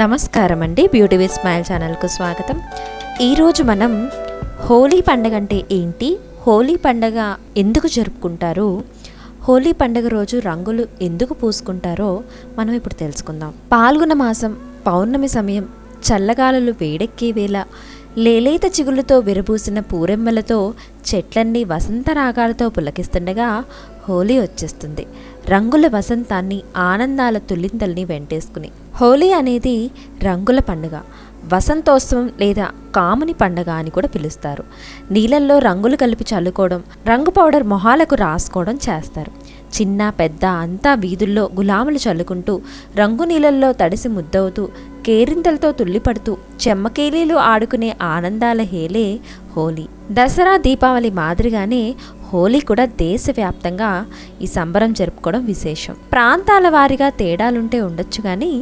నమస్కారం అండి beauty with smile ఛానల్కు స్వాగతం. ఈరోజు మనం హోలీ పండగ అంటే ఏంటి? హోలీ పండగ ఎందుకు జరుపుకుంటారు? హోలీ పండగ రోజు రంగులు ఎందుకు పూసుకుంటారో మనం ఇప్పుడు తెలుసుకుందాం. పాల్గొన మాసం పౌర్ణమి సమయం చల్లగాలులు వేడెక్కే వేళ లేలేత చిగుళ్ళతో విరబూసిన పూరెమ్మలతో చెట్లన్నీ వసంత రాగాలతో పులకిస్తుండగా హోలీ వచ్చేస్తుంది. రంగుల వసంతాన్ని ఆనందాల తుల్లింతల్ని వెంటేసుకుని. హోలీ అనేది రంగుల పండుగ వసంతోత్సవం లేదా కాముని పండగ అని కూడా పిలుస్తారు. నీళ్ళల్లో రంగులు కలిపి చల్లుకోవడం రంగు పౌడర్ మొహాలకు రాసుకోవడం చేస్తారు. చిన్న పెద్ద అంతా వీధుల్లో గులాములు చల్లుకుంటూ రంగు నీళ్ళల్లో తడిసి ముద్దవుతూ కేరింతలతో తుల్లిపడుతూ చెమ్మకేలీలు ఆడుకునే ఆనందాల హేలే హోలీ. దసరా దీపావళి మాదిరిగానే హోలీ కూడా దేశవ్యాప్తంగా ఈ సంబరం జరుపుకోవడం విశేషం. ప్రాంతాల వారీగా తేడాలుంటే ఉండొచ్చు కానీ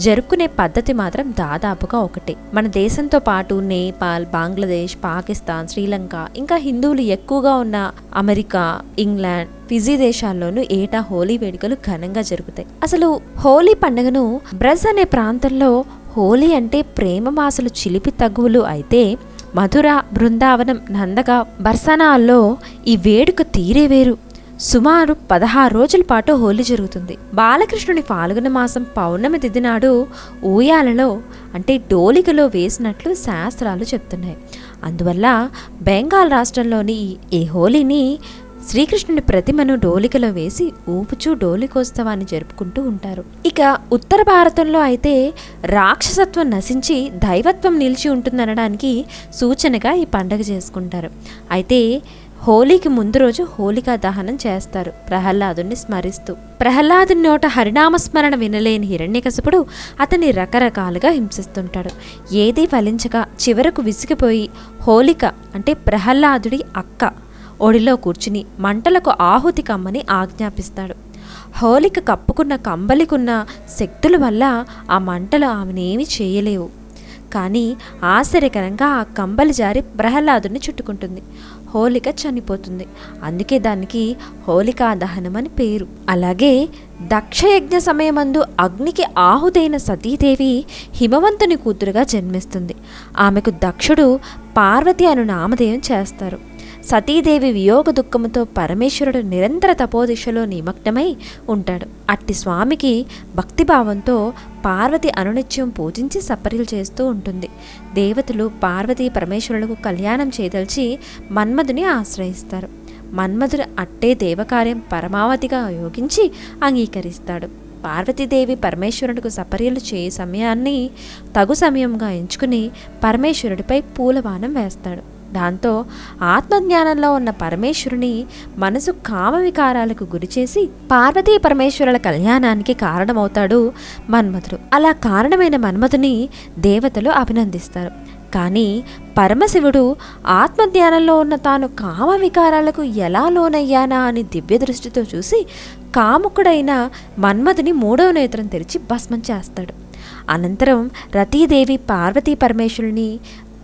జరుపుకునే పద్ధతి మాత్రం దాదాపుగా ఒకటే. మన దేశంతో పాటు నేపాల్ బంగ్లాదేశ్ పాకిస్తాన్ శ్రీలంక ఇంకా హిందువులు ఎక్కువగా ఉన్న అమెరికా ఇంగ్లాండ్ ఫిజీ దేశాల్లోనూ ఏటా హోలీ వేడుకలు ఘనంగా జరుగుతాయి. అసలు హోలీ పండుగను బ్రజ్ అనే ప్రాంతంలో హోలీ అంటే ప్రేమ మాసలు చిలిపి తగువులు అయితే మధుర బృందావనం నందగా బర్సనాల్లో ఈ వేడుక తీరే వేరు. సుమారు పదహారు రోజుల పాటు హోలీ జరుగుతుంది. బాలకృష్ణుని పాల్గొన మాసం పౌర్ణమి తిథి నాడు ఊయాలలో అంటే డోలికలో వేసినట్లు శాస్త్రాలు చెప్తున్నాయి. అందువల్ల బెంగాల్ రాష్ట్రంలోని ఈ హోలీని శ్రీకృష్ణుని ప్రతిమను డోలికలో వేసి ఊపుచూ డోలికోత్సవాన్ని జరుపుకుంటూ ఉంటారు. ఇక ఉత్తర భారతంలో అయితే రాక్షసత్వం నశించి దైవత్వం నిలిచి ఉంటుందనడానికి సూచనగా ఈ పండగ చేసుకుంటారు. అయితే హోలీకి ముందు రోజు హోలికా దహనం చేస్తారు. ప్రహ్లాదుని స్మరిస్తూ. ప్రహ్లాదుని నోట హరినామస్మరణ వినలేని హిరణ్యకశపుడు అతన్ని రకరకాలుగా హింసిస్తుంటాడు. ఏదీ ఫలించక చివరకు విసిగిపోయి హోలిక అంటే ప్రహ్లాదుడి అక్క ఒడిలో కూర్చుని మంటలకు ఆహుతి కమ్మని ఆజ్ఞాపిస్తాడు. హోలిక కప్పుకున్న కంబలికున్న శక్తుల వల్ల ఆ మంటలు ఆమెనేమి చేయలేవు. కానీ ఆశ్చర్యకరంగా ఆ కంబలి జారి ప్రహ్లాదుని చుట్టుకుంటుంది. హోలిక చనిపోతుంది. అందుకే దానికి హోలికా దహనం అని పేరు. అలాగే దక్షయజ్ఞ సమయమందు అగ్నికి ఆహుదైన సతీదేవి హిమవంతుని కూతురుగా జన్మిస్తుంది. ఆమెకు దక్షుడు పార్వతి అను నామధేయం చేస్తారు. సతీదేవి వియోగ దుఃఖముతో పరమేశ్వరుడు నిరంతర తపోదిశలో నిమగ్నమై ఉంటాడు. అట్టి స్వామికి భక్తిభావంతో పార్వతి అనునిత్యం పూజించి సపర్యలు చేస్తూ ఉంటుంది. దేవతలు పార్వతీ పరమేశ్వరులకు కళ్యాణం చేయదలిచి మన్మధుని ఆశ్రయిస్తారు. మన్మధుడు అట్టే దేవకార్యం పరమావధిగా యోగించి అంగీకరిస్తాడు. పార్వతీదేవి పరమేశ్వరుడికి సపర్యలు చేయ సమయాన్ని తగు సమయంగా ఎంచుకుని పరమేశ్వరుడిపై పూలవానం వేస్తాడు. దాంతో ఆత్మజ్ఞానంలో ఉన్న పరమేశ్వరుని మనసు కామవికారాలకు గురిచేసి పార్వతీ పరమేశ్వరుల కళ్యాణానికి కారణమవుతాడు మన్మథుడు అలా కారణమైన మన్మథుని దేవతలు అభినందిస్తారు. కానీ పరమశివుడు ఆత్మజ్ఞానంలో ఉన్న తాను కామ వికారాలకు ఎలా లోనయ్యానా అని దివ్య దృష్టితో చూసి కాముకుడైన మన్మధుని మూడవ నేత్రం తెరిచి భస్మం చేస్తాడు. అనంతరం రతీదేవి పార్వతీ పరమేశ్వరుని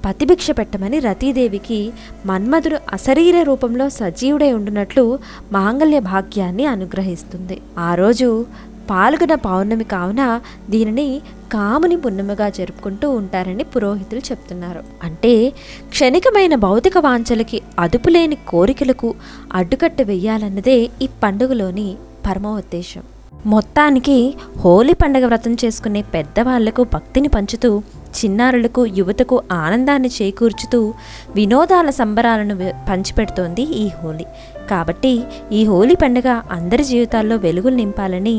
పతిభిక్ష పెట్టమని రతీదేవికి మన్మధుడు అశరీర రూపంలో సజీవుడై ఉండునట్లు మాంగళ్య భాగ్యాన్ని అనుగ్రహిస్తుంది. ఆ రోజు పాల్గొన పౌర్ణమి కావున దీనిని కాముని పున్నమిగా జరుపుకుంటూ ఉంటారని పురోహితులు చెప్తున్నారు. అంటే క్షణికమైన భౌతిక వాంఛలకి అదుపులేని కోరికలకు అడ్డుకట్ట వెయ్యాలన్నదే ఈ పండుగలోని పరమ ఉద్దేశం మొత్తానికి హోలీ పండగ వ్రతం చేసుకునే పెద్దవాళ్ళకు భక్తిని పంచుతూ చిన్నారులకు యువతకు ఆనందాన్ని చేకూర్చుతూ వినోదాల సంబరాలను పంచిపెడుతోంది ఈ హోలీ. కాబట్టి ఈ హోలీ పండుగ అందరి జీవితాల్లో వెలుగులు నింపాలని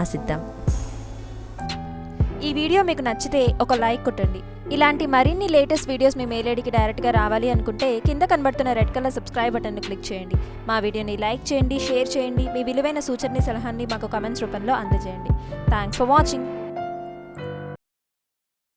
ఆశిద్దాం. ఈ వీడియో మీకు నచ్చితే ఒక లైక్ కొట్టండి. ఇలాంటి మరిన్ని లేటెస్ట్ వీడియోస్ మీ మెయిల్ డైరెక్ట్గా రావాలి అనుకుంటే కింద కనబడుతున్న రెడ్ కలర్ సబ్స్క్రైబ్ బటన్ను క్లిక్ చేయండి. మా వీడియోని లైక్ చేయండి షేర్ చేయండి. మీ విలువైన సూచనని సలహాన్ని మాకు కమెంట్స్ రూపంలో అందజేయండి. Thanks for watching.